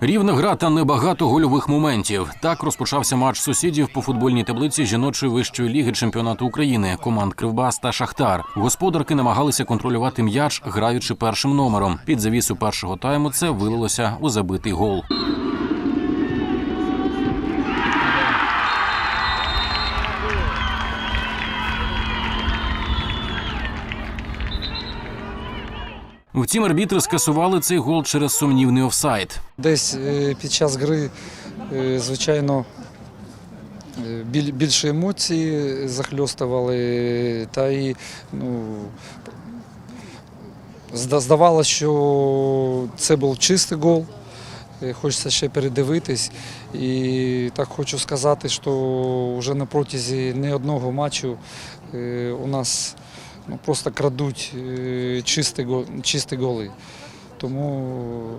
Рівна гра та небагато гольових моментів. Так розпочався матч сусідів по футбольній таблиці жіночої вищої ліги чемпіонату України команд Кривбас та Шахтар. Господарки намагалися контролювати м'яч, граючи першим номером. Під завісу першого тайму це вилилося у забитий гол. Втім, арбітри скасували цей гол через сумнівний офсайд. Десь е, під час гри, е, звичайно, е, більше емоцій захльостували, та і ну, здавалося, що це був чистий гол. Хочеться ще передивитись. І так хочу сказати, що вже на протязі не одного матчу у нас ну, просто крадуть е, чисті, чисті голи. Тому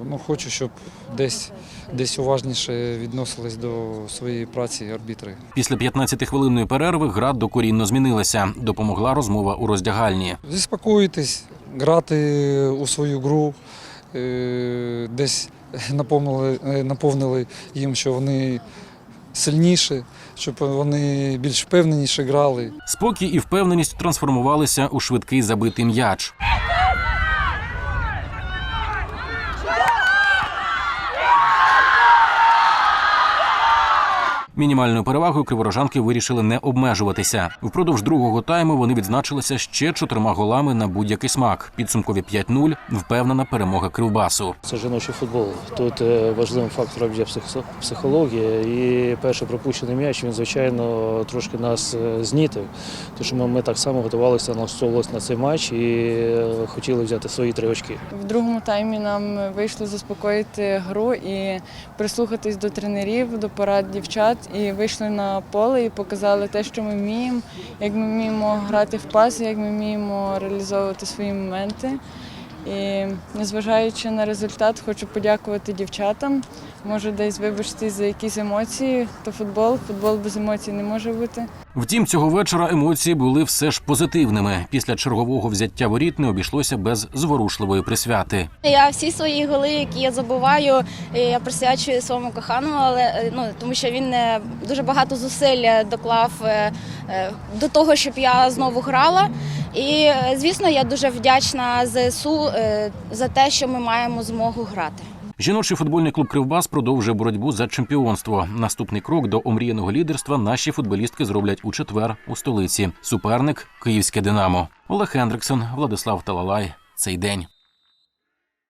ну, хочу, щоб десь, десь уважніше відносились до своєї праці арбітри. Після 15-хвилинної перерви гра докорінно змінилася. Допомогла розмова у роздягальні. Заспокоїтись, грати у свою гру, е, десь наповнили, е, наповнили їм, що вони сильніші, щоб вони більш впевненіше грали. Спокій і впевненість трансформувалися у швидкий забитий м'яч. Мінімальною перевагою криворожанки вирішили не обмежуватися. Впродовж другого тайму вони відзначилися ще чотирма голами на будь-який смак. Підсумкові 5-0 – впевнена перемога Кривбасу. Це жіночий футбол. Тут е, важливим фактором є психо- психологія. І перший пропущений м'яч він, звичайно, трошки нас е, знітив. Тому що ми, ми так само готувалися налаштовувалися на цей матч і е, хотіли взяти свої три очки. В другому таймі нам вийшло заспокоїти гру і прислухатись до тренерів, до порад дівчат. І вийшли на поле і показали те, що ми вміємо, як ми вміємо грати в пас, як ми вміємо реалізовувати свої моменти. І незважаючи на результат, хочу подякувати дівчатам. Може, десь вибачитись за якісь емоції. То футбол, футбол без емоцій не може бути. Втім, цього вечора емоції були все ж позитивними. Після чергового взяття воріт не обійшлося без зворушливої присвяти. Я всі свої голи, які я забуваю, я присвячую своєму коханому, але е, ну тому що він е, дуже багато зусиль доклав е, до того, щоб я знову грала. І е, звісно, я дуже вдячна ЗСУ е, за те, що ми маємо змогу грати. Жіночий футбольний клуб Кривбас продовжує боротьбу за чемпіонство. Наступний крок до омріяного лідерства наші футболістки зроблять у четвер у столиці. Суперник Київське Динамо. Олег Хендриксон, Владислав Талалай. Цей день.